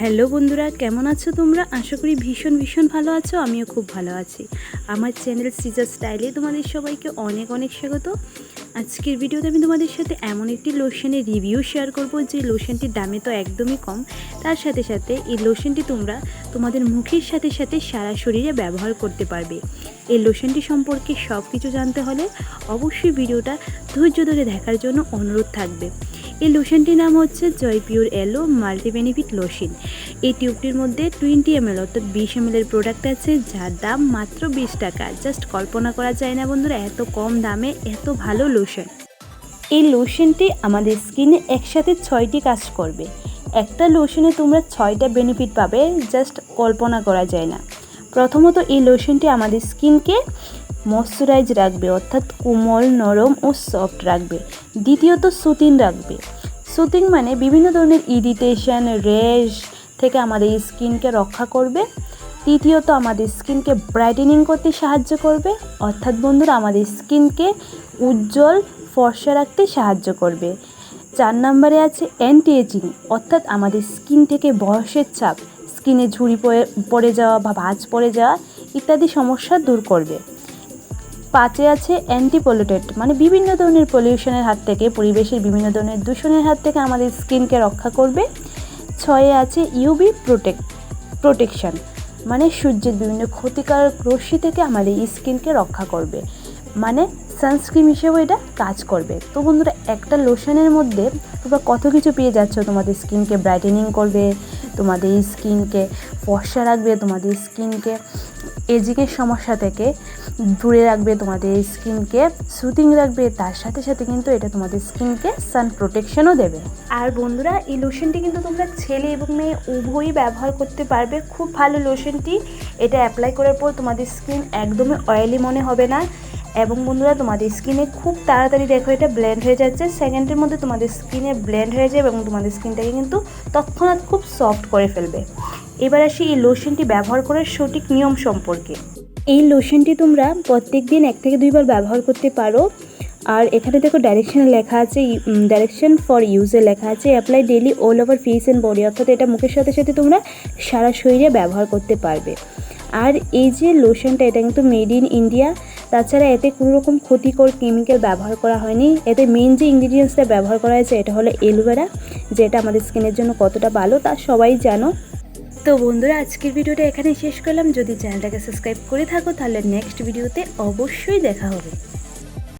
Hello বন্ধুরা, কেমন আছো তোমরা? আশা করি ভীষণ ভীষণ ভালো আছো, আমিও খুব ভালো আছি। আমার চ্যানেল সিজার স্টাইলে তোমাদের সবাইকে অনেক অনেক স্বাগত। আজকের ভিডিওতে আমি তোমাদের সাথে এমন একটি লোশনের রিভিউ শেয়ার করব, যে লোশনটির দামে তো একদমই কম। তার সাথে সাথে এই লোশনটি তোমরা তোমাদের মুখের সাথে সাথে সারা শরীরে ব্যবহার করতে পারবে। এই লোশনটি সম্পর্কে সব কিছু জানতে হলে অবশ্যই ভিডিওটা ধৈর্য ধরে দেখার জন্য অনুরোধ থাকবে। এই লোশনটির নাম হচ্ছে Joy pure aloe multi benefit lotion. এই টিউবটির মধ্যে টোয়েন্টি এম এল অর্থাৎ বিশ এম এর প্রোডাক্ট আছে, যার দাম মাত্র বিশ টাকা। জাস্ট কল্পনা করা যায় না বন্ধুরা, এত কম দামে এত ভালো লোশন। এই লোশনটি আমাদের স্কিনে একসাথে ছয়টি কাজ করবে। একটা লোশনে তোমরা ছয়টা বেনিফিট পাবে জাস্ট কল্পনা করা যায় না। প্রথমত এই লোশনটি আমাদের স্কিনকে ময়শ্চারাইজ রাখবে, অর্থাৎ কোমল, নরম ও সফট রাখবে। দ্বিতীয়ত সুতিন রাখবে। সুতিং মানে বিভিন্ন ধরনের ইরিটেশন র্যাশ থেকে আমাদের স্কিনকে রক্ষা করবে। তৃতীয়ত আমাদের স্কিনকে ব্রাইটেনিং করতে সাহায্য করবে। অর্থাৎ বন্ধুরা, আমাদের স্কিনকে উজ্জ্বল, ফর্সা রাখতে সাহায্য করবে। চার নম্বরে আছে অ্যান্টি এজিং অর্থাৎ আমাদের স্কিন থেকে বয়সের চাপ, স্কিনে ঝুড়ি পড়ে পড়ে যাওয়া বা ভাঁজ পড়ে যাওয়া ইত্যাদি সমস্যা দূর করবে। পাঁচে আছে অ্যান্টি পলিউটেড মানে বিভিন্ন ধরনের পলিউশনের হাত থেকে, পরিবেশের বিভিন্ন ধরনের দূষণের হাত থেকে আমাদের স্কিনকে রক্ষা করবে। ছয়ে আছে ইউবি প্রোটেক্ট প্রোটেকশন মানে সূর্যের বিভিন্ন ক্ষতিকারক রশ্মি থেকে আমাদের স্কিনকে রক্ষা করবে। মানে সানস্ক্রিন হিসেবে এটা কাজ করবে। তো বন্ধুরা, একটা লোশনের মধ্যে তোমরা কত কিছু পেয়ে যাচ্ছ? তোমাদের স্কিনকে ব্রাইটেনিং করবে, তোমাদের স্কিনকে ফর্সা রাখবে, তোমাদের স্কিনকে এজিংয়ের সমস্যা থেকে দূরে রাখবে তোমাদের স্কিনকে সুতিং রাখবে, তার সাথে সাথে কিন্তু এটা তোমাদের স্কিনকে সান প্রোটেকশনও দেবে। আর বন্ধুরা, এই লোশনটি কিন্তু তোমরা ছেলে এবং মেয়ে উভয়ই ব্যবহার করতে পারবে। খুব ভালো লোশনটি এটা অ্যাপ্লাই করার পর তোমাদের স্কিন একদমই অয়েলি মনে হবে না। এবং বন্ধুরা, তোমাদের স্কিনে খুব তাড়াতাড়ি দেখো, এটা ব্লেন্ড হয়ে যাচ্ছে। সেকেন্ডের মধ্যে তোমাদের স্কিনে ব্লেন্ড হয়ে যাবে এবং তোমাদের স্কিনটাকে কিন্তু তৎক্ষণাৎ খুব সফট করে ফেলবে। এবার আসি এই লোশনটি ব্যবহার করার সঠিক নিয়ম সম্পর্কে। এই লোশনটি তোমরা প্রত্যেক দিন এক থেকে দুইবার ব্যবহার করতে পারো। আর এখানে দেখো ডাইরেকশনে লেখা আছে ডাইরেকশন ফর ইউজে লেখা আছে apply daily all over face and body অর্থাৎ এটা মুখের সাথে সাথে তোমরা সারা শরীরে ব্যবহার করতে পারবে। আর এই যে লোশনটা এটা কিন্তু মেড ইন ইন্ডিয়া তাছাড়া এতে কোনো রকম ক্ষতিকর কেমিক্যাল ব্যবহার করা হয়নি। এতে মেন যে ইনগ্রিডিয়েন্টসটা ব্যবহার করা হয়েছে, এটা হলো এলোভেরা যেটা আমাদের স্কিনের জন্য কতটা ভালো তা সবাই জানো। তো বন্ধুরা, আজকের ভিডিওটা এখানে শেষ করলাম। যদি চ্যানেলটাকে সাবস্ক্রাইব করে থাকো, তাহলে নেক্সট ভিডিওতে অবশ্যই দেখা হবে।